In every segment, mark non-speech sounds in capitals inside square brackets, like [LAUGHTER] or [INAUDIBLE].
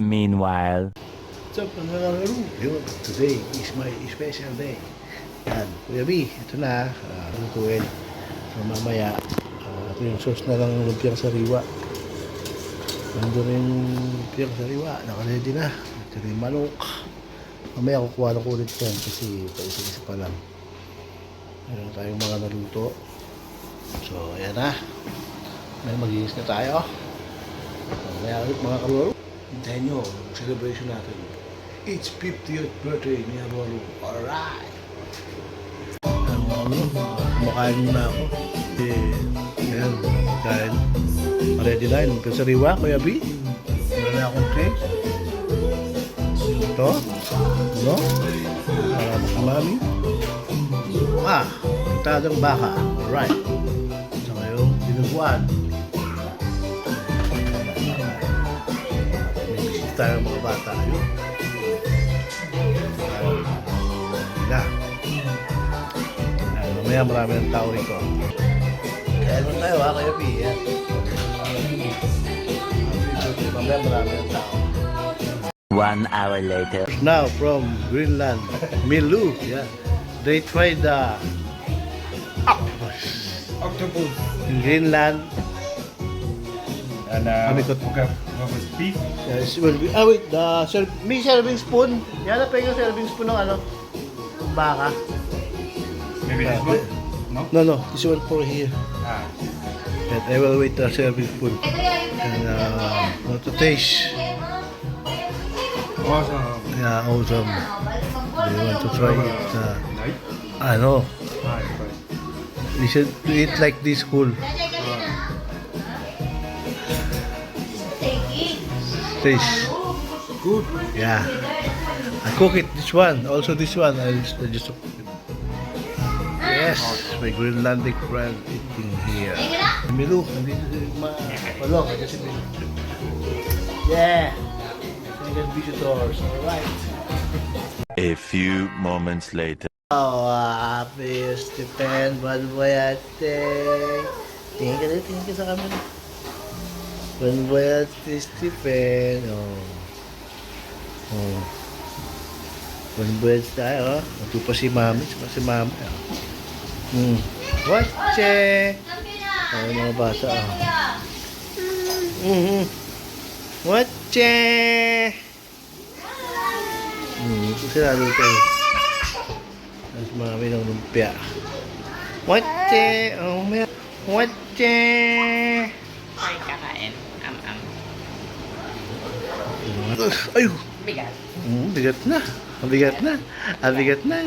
Meanwhile. Today is my special day. Yan, Kuya B, ito na, uh, lutuin. So mamaya, uh, ito yung sauce na lang ng lumpiang sariwa. Nandun rin yung lumpiang sariwa, nakaready na. Ito rin manok. Mamaya kukuha ko ulit yan kasi paisa-isa pa lang. Meron tayong mga naluto. So, ayan na. May mag-iis na tayo. Mamaya ulit mga kalaro. Hintayin nyo, yung celebration natin. It's 50th birthday ni Arwalo. Alright! Ano, ano, kumakain muna ako. Eh, ayan, kain. Ready na yun. Pero sariwa, Kuya B. Meron na akong cake. Ito. Ano? Para makamami. Ah, pitadang baka. Alright. Saka yung dinuguan. Yun. Na. Ayan, mamaya marami ng tao rito. Kaya naman tayo ha, kaya P. Yan. Mamaya marami ng tao. One hour later. Now from Greenland, Milu. Yeah. They tried the Octopus. in Greenland. And uh, Amikot. okay, what was beef? Yes, will be, ah wait, the ser may serving spoon. Yan na pa yung serving spoon ng ano? Ng baka. Maybe this Ah, one? No? No, no, this one for here. Ah. And I will wait the serving spoon. And uh, want to taste. Awesome. Yeah, awesome. Do you want to try it? Uh, Night? ano, Ah, right. we should it like this cool. Taste. Good. Yeah. I cook it, this one. Also this one. I just, I just cook it. Yes, my Greenlandic friend eating here. Milu, nandito din ma... Palong, kasi Milu. Yeah. Second visitors. Alright. A few moments later. Oh, happy Stephen Balboyate. Tingin ka rin, tingin ka sa camera. Balboyate Stephen. Oh. Oh. Balboyate tayo, oh. Ito pa si Mami, saka si Mami. Oh. Hmm. Watche! Ay, mga bata, oh. Mm-hmm. Watche! Hmm, ito sila dito. eh. Mas marami ng lumpia. Watche! Oh, may... Watche! Ay, Ay! Bigat. Hmm, bigat na. Ang bigat na. Ang bigat na.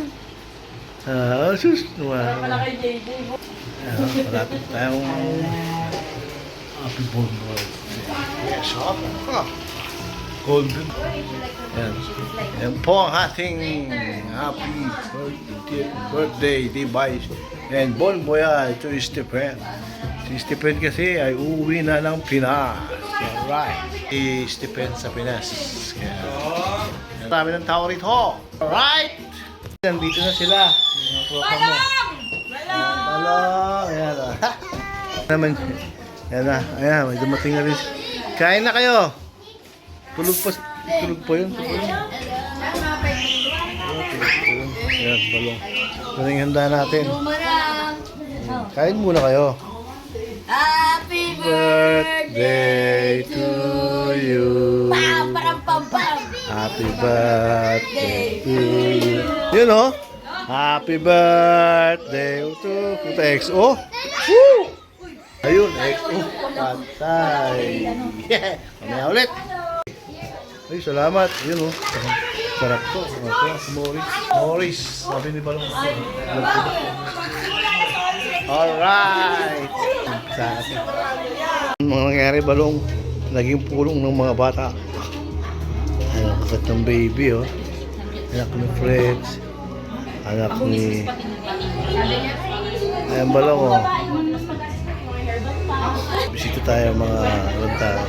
Ah, oh, sus. Wala kay JJ. Ah, Malapit tayong Happy Born World. Yes, ah. Golden. Yan. Yan po ang ating happy birthday, birthday device. And bon voyage to Stephen. Si Stephen kasi ay uuwi na ng Pinas. Alright. Si Stephen sa Pinas. Kaya, marami ng tao rito. Alright. Nandito na sila. Tropa mo. Balong! Ayan o. Naman. Ayan na. Ayan, may dumating na rin. Kain na kayo. Tulog pa. Tulog po yun. Tulog yun. Ayan, balong. Ito na handa natin. Kain muna kayo. Happy Birthday to you. Happy birthday to you. Yun o. Happy birthday to Puta XO. Woo! Ayun, XO. Patay. Yeah. Mamaya ulit. Ay, salamat. Yun o. Sarap to. Si Morris. Morris. Sabi ni Balong. Alright. Sa atin mga nangyari balong naging pulong ng mga bata. Anak kat ng baby oh. Anak ni Freds anak ni ayan balong oh. Bisita tayo mga lantar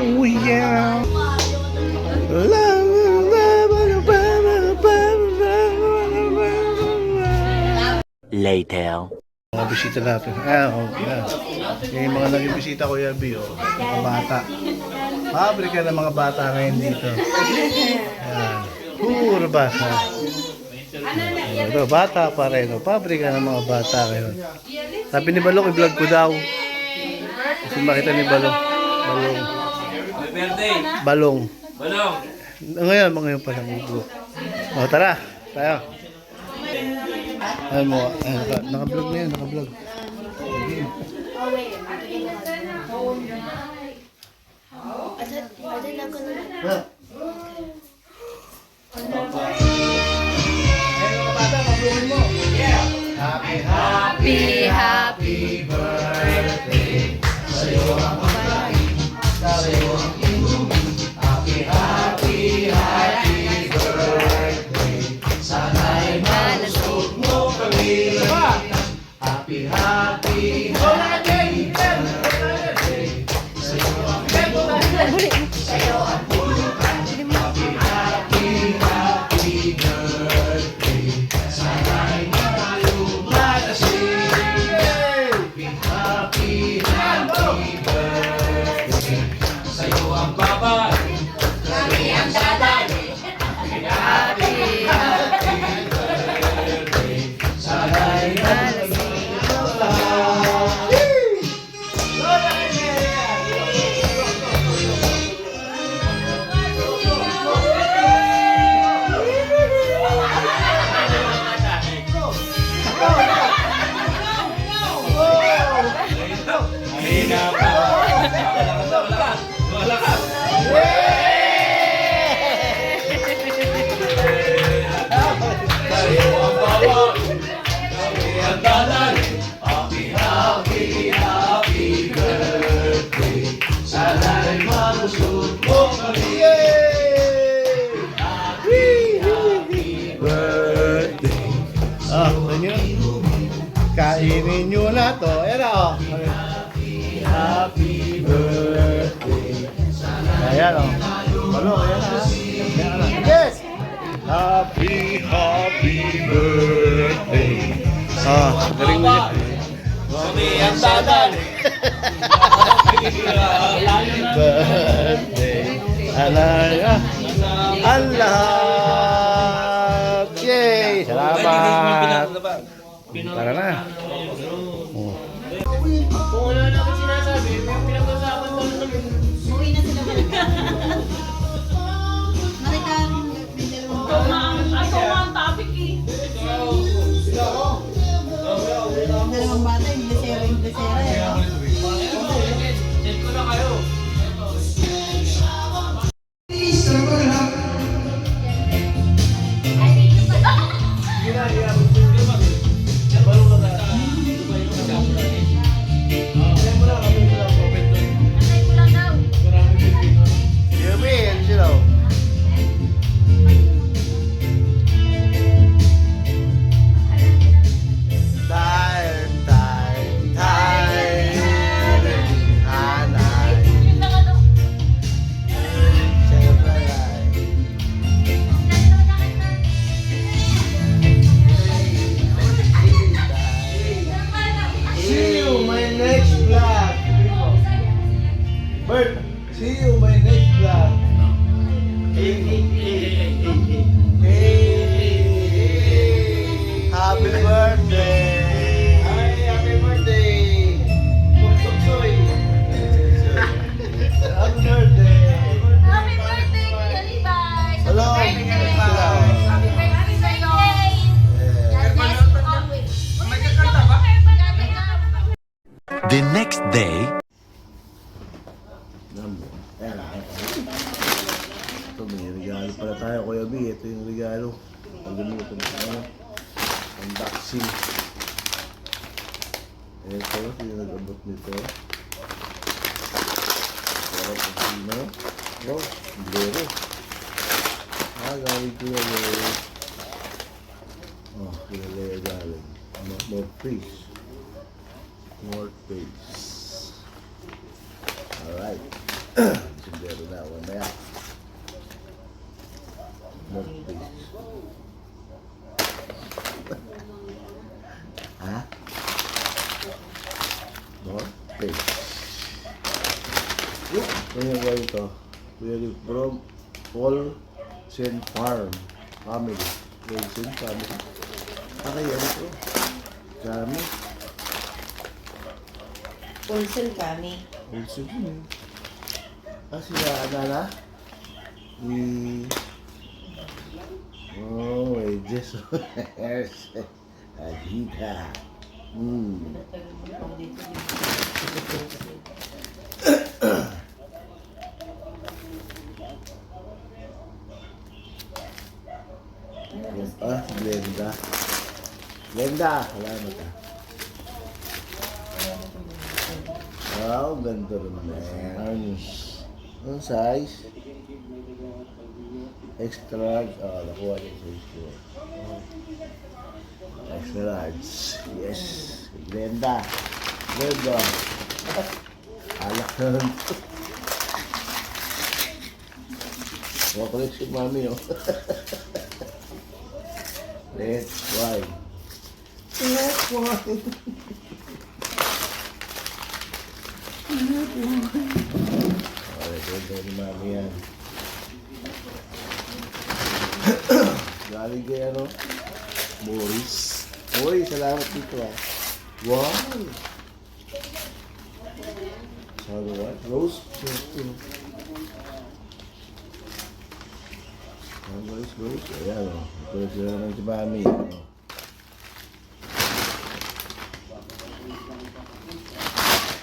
oh yeah. Love Later. Mga bisita natin. Ah, oh, yeah. Yung mga naging bisita ko yan, Bio. Mga bata. Pabrika ng mga bata ngayon dito. Yan. Puro bata. Ito, bata pa rin. oh. Pabrika ng mga bata ngayon. Sabi ni Balong, i-vlog ko daw. Kasi makita ni Balong. Balong. Balong. Balong! Ngayon, mga ngayon pa lang vlog. O, tara. Tayo. Ayun mo, ayun, naka- naka-vlog na yan, naka-vlog. Happy, happy, happy Ayan oh. Happy birthday. Ayan, oh. Ano, ayan na. Ayan na. Yes! Happy, happy birthday. Ah, galing mo yun. Kami ang dalan birthday. Alay, ah. Ang lahat. Yay! Salamat. Tara na. Oh. Dalawang sino nag-abot nito? Sarap ang sino. Oh, blero. Ah, galing ko yan eh. Oh, kinalaya galing. More, face. More face. Alright. [CLEARS THROAT] Sundero na, mamaya. More face. Ha? Kaya ba ito? Rick from Paul Sen Farm Family. Paul Sen Family. Ah, kaya ano to? Kami. Pulsel kami. Paul Sen yun. Ah, sila Anana? Ni... Oh, may Jess. [LAUGHS] Adita. Dito. Ah, si Glenda. Glenda, salamat ah. Wow, ganda rin yan. Ang size? Extra large. Ah, nakuha niya sa size large. Yes. Glenda. Glenda. Alak na lang. Makulit si mami, oh. Let's try. Let's try. Okay, ganda ni mami yan. [COUGHS] Galing kay ano? Boris. Boy, salamat dito ah. Wow! Sabi what? Rose? Ang guys, rose. Ayan o. Ito sila naman si mami. Oh.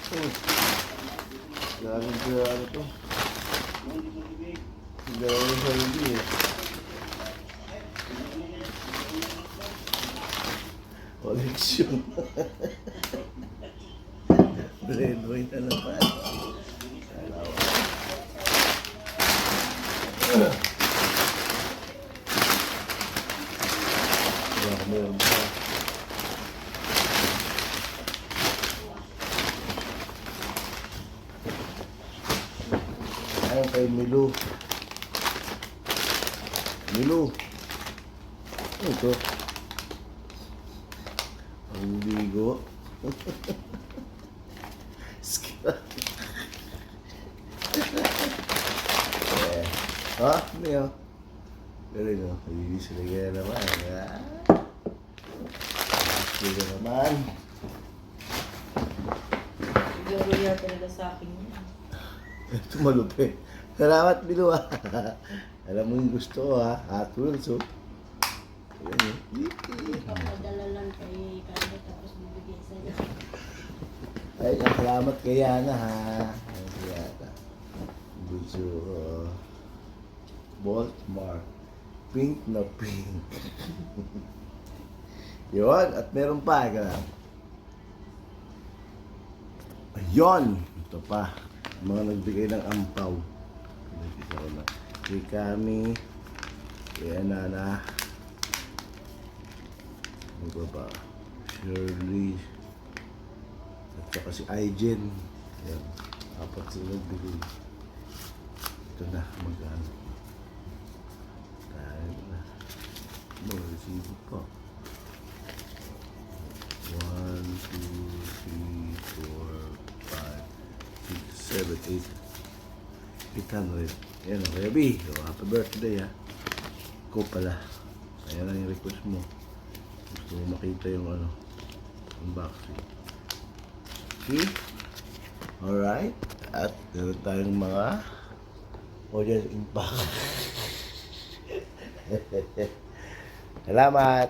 Oh. Galing sila ano to. Galing sa hindi eh. Koleksyon. Red white na. Wala ko meron pa. Ayun kay Milu. Milu. Ano ito? Ang bigo. Eh. Ha? Ano yun? Galing o. Ay, sila kaya naman. Ha? Sila naman. Siguro yan talaga sa akin yun. Ito malupit. Salamat, Bilu ah. Alam mo yung gusto ko ha. Hot Wheels Ayan eh. Papadala lang kay Carlo tapos bibigay sa'yo. Ay, salamat kay Yana ha. Ayan si Yana. Ko. Baltimore. Pink na pink. [LAUGHS] Yun, at meron pa. Ika. Ayun! Ito pa. Mga nagbigay ng ampaw. Kay Kami. Kay Nana. Ano ba ba? Shirley. At saka si Aijen. Yan. Apat sila nagbigay. Ito na. Magkano. Tayo na. Mga resibo pa. 1, 2, 3, 4, 5, 6, 7, 8. 800. Yan o, Kuya B. So, happy birthday ha. Ko pala. Ayan lang yung request mo. Mo makita yung ano, unboxing. See? Alright. At meron tayong mga audience impact. [LAUGHS] Salamat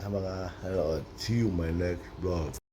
sa mga nanood. See you my next vlog.